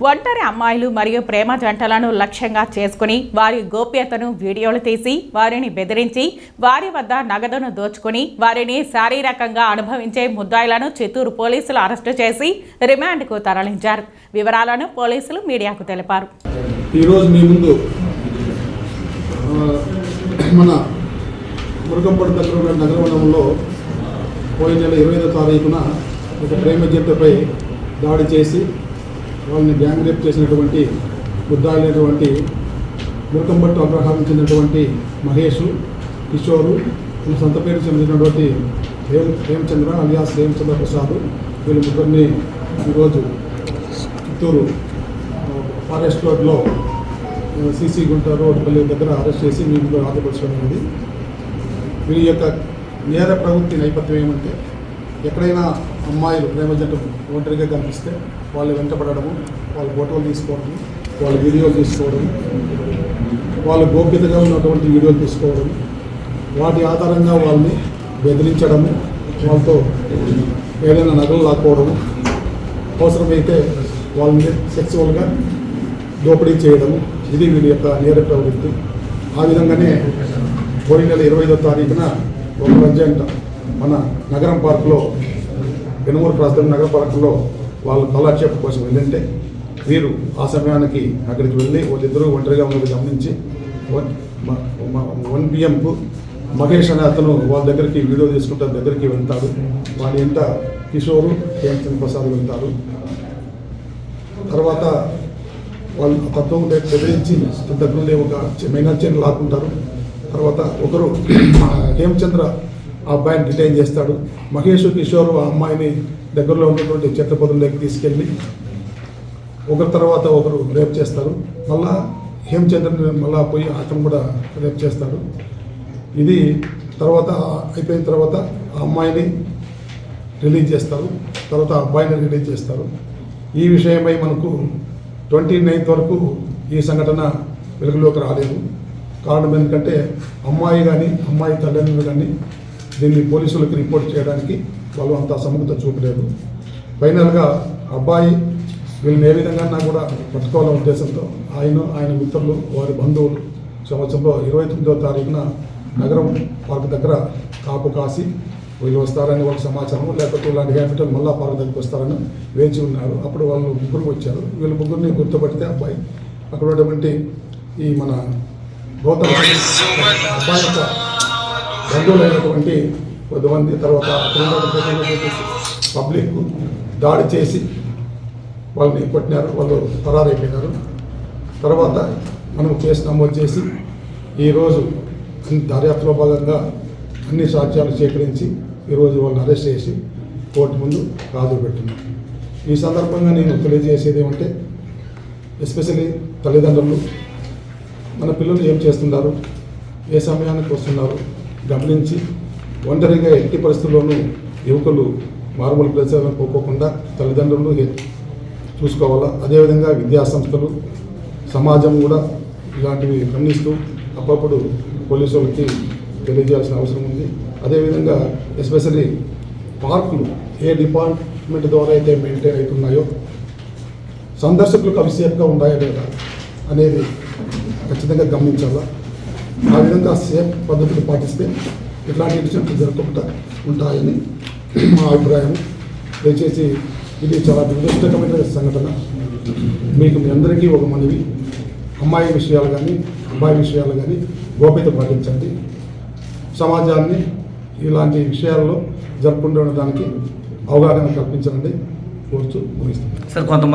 ఒంటరి అమ్మాయిలు మరియు ప్రేమ జంటలను లక్ష్యంగా చేసుకుని వారి గోప్యతను వీడియోలు తీసి వారిని బెదిరించి వారి వద్ద నగదును దోచుకుని వారిని శారీరకంగా అనుభవించే ముద్దాయిలను చిత్తూరు పోలీసులు అరెస్టు చేసి రిమాండ్కు తరలించారు. వివరాలను పోలీసులు మీడియాకు తెలిపారు. ఈరోజు మీ ముందు మన మురుగంపడి నగరవనంలో పోయిన నెల ఇరవై ఐదో తారీఖున ఒక ప్రేమ జంటపై దాడి చేసి వాళ్ళని గ్యాంగ్ రేప్ చేసినటువంటి ముద్దాయినటువంటి మురకంబట్టు అగ్రహారం చెందినటువంటి మహేష్ కిషోరు వీళ్ళ సొంత పేరు చెందినటువంటి హేమ్ హేమచంద్ర అలియాస్ హేమచంద్ర ప్రసాద్ వీళ్ళ ముగ్గురిని ఈరోజు చిత్తూరు ఫారెస్ట్ రోడ్లో సీసీ గుంట రోడ్ పల్లి దగ్గర అరెస్ట్ చేసి వీళ్ళు రాజపరచడం అనేది వీరి యొక్క నేర ప్రవృత్తి నేపథ్యం ఏమంటే ఎక్కడైనా అమ్మాయిలు ప్రేమ జంట ఒంటరిగా కనిపిస్తే వాళ్ళు వెంటపడము వాళ్ళ ఫోటోలు తీసుకోవడం వాళ్ళ వీడియోలు తీసుకోవడం వాళ్ళు గోప్యతగా ఉన్నటువంటి వీడియోలు తీసుకోవడం వాటి ఆధారంగా వాళ్ళని బెదిరించడము వాళ్ళతో ఏదైనా నగలు లాక్కోవడము అవసరమైతే వాళ్ళని సెక్సువల్గా దోపిడీ చేయడము ఇది వీడి యొక్క నేర ప్రవృత్తి. ఆ విధంగానే పోయిన నెల ఇరవై ఐదో తారీఖున ఒక మధ్యంట మన నగరం పార్కులో పెనుమూరు ప్రాంతం నగర వాళ్ళ వాళ్ళు కోసం వెళ్ళింటే వీరు ఆ సమయానికి అక్కడికి వెళ్ళి వాళ్ళిద్దరూ ఒంటరిగా ఉన్నది గమనించి వన్ వన్ పిఎంకు మహేష్ అనే అతను వాళ్ళ దగ్గరికి వీడియో తీసుకుంటే దగ్గరికి వెళ్తాడు. వాడి ఇంట కిషోరు హేమచంద్ర ప్రసాద్ వెళ్తారు. తర్వాత వాళ్ళు తత్వం బెదిరించి దగ్గర ఒక మైనర్ చైన్ లాక్కుంటారు. తర్వాత ఒకరు హేమచంద్ర ఆ అబ్బాయిని డిటైన్ చేస్తాడు. మహేష్ కిషోర్ ఆ అమ్మాయిని దగ్గరలో ఉన్నటువంటి చెత్త తీసుకెళ్ళి ఒకరి తర్వాత ఒకరు రేప్ చేస్తారు. మళ్ళా హేమచంద్రని మళ్ళా పోయి అతను కూడా రేప్ చేస్తాడు. ఇది తర్వాత అయిపోయిన తర్వాత ఆ అమ్మాయిని రిలీజ్ చేస్తారు. తర్వాత ఆ అబ్బాయిని రిలీజ్ చేస్తారు. ఈ విషయమై మనకు ట్వంటీ నైన్త్ వరకు ఈ సంఘటన వెలుగులోకి రాలేదు. కారణం ఎందుకంటే అమ్మాయి కానీ అమ్మాయి తల్లిదండ్రులు కానీ దీన్ని పోలీసులకు రిపోర్ట్ చేయడానికి వాళ్ళు అంత సముఖత చూపలేదు. ఫైనల్గా అబ్బాయి వీళ్ళని ఏ విధంగా కూడా పట్టుకోవాలనే ఉద్దేశంతో ఆయన ఆయన మిత్రులు వారి బంధువులు సంవత్సరంలో ఇరవై తొమ్మిదవ తారీఖున నగరం పార్క్ దగ్గర కాపు కాసి వీళ్ళు వస్తారని వాళ్ళకి సమాచారం లేకపోతే ఇలాంటి క్యాపిటల్ మళ్ళా పార్క్ దగ్గరికి వస్తారని వేచి ఉన్నారు. అప్పుడు వాళ్ళు ముగ్గురు వచ్చారు. వీళ్ళు ముగ్గురిని గుర్తుపడితే అబ్బాయి అక్కడ ఉన్నటువంటి ఈ మన గౌతమ్ అబ్బాయి యొక్క బంధువులైనటువంటి కొద్దిమంది తర్వాత పబ్లిక్ దాడి చేసి వాళ్ళని కొట్టినారు వాళ్ళు పరారైపోయినారు. తర్వాత మనం కేసు నమోదు చేసి ఈరోజు దర్యాప్తులో భాగంగా అన్ని సాక్ష్యాలు సేకరించి ఈరోజు వాళ్ళని అరెస్ట్ చేసి కోర్టు ముందు హాజరు పెట్టున్నాం ఈ సందర్భంగా నేను తెలియజేసేది ఏమంటే ఎస్పెషల్లీ తల్లిదండ్రులు మన పిల్లలు ఏం చేస్తున్నారు? ఏ సమయానికి వస్తున్నారు? గమనించి ఒంటరిగా ఎట్టి పరిస్థితుల్లోనూ యువకులు మారుమూల ప్రదేశాలను పోకోకుండా తల్లిదండ్రులు చూసుకోవాలా? అదేవిధంగా విద్యాసంస్థలు సమాజం కూడా ఇలాంటివి గమనిస్తూ అప్పుడప్పుడు పోలీసు వాళ్ళకి తెలియజేయాల్సిన అవసరం ఉంది. అదేవిధంగా ఎస్పెషల్లీ పార్కులు ఏ డిపార్ట్మెంట్ ద్వారా అయితే మెయింటైన్ అవుతున్నాయో సందర్శకులకు అవి సేఫ్గా ఉన్నాయో లేదా అనేది ఖచ్చితంగా గమనించాలా? ఆ విధంగా సేఫ్ పద్ధతులు పాటిస్తే ఇట్లాంటి ఇన్సిడెంట్లు జరగకుండా ఉంటాయని మా అభిప్రాయం. దయచేసి ఇది చాలా దురదృష్టకమైన సంఘటన. మీకు మీ అందరికీ ఒక మనవి. అమ్మాయి విషయాలు కానీ అబ్బాయి విషయాలు కానీ గోప్యత పాటించండి. సమాజాన్ని ఇలాంటి విషయాల్లో జరుపుకుంటూ ఉండడానికి అవగాహన కల్పించండి. కోరుతూ ముగిస్తాను సార్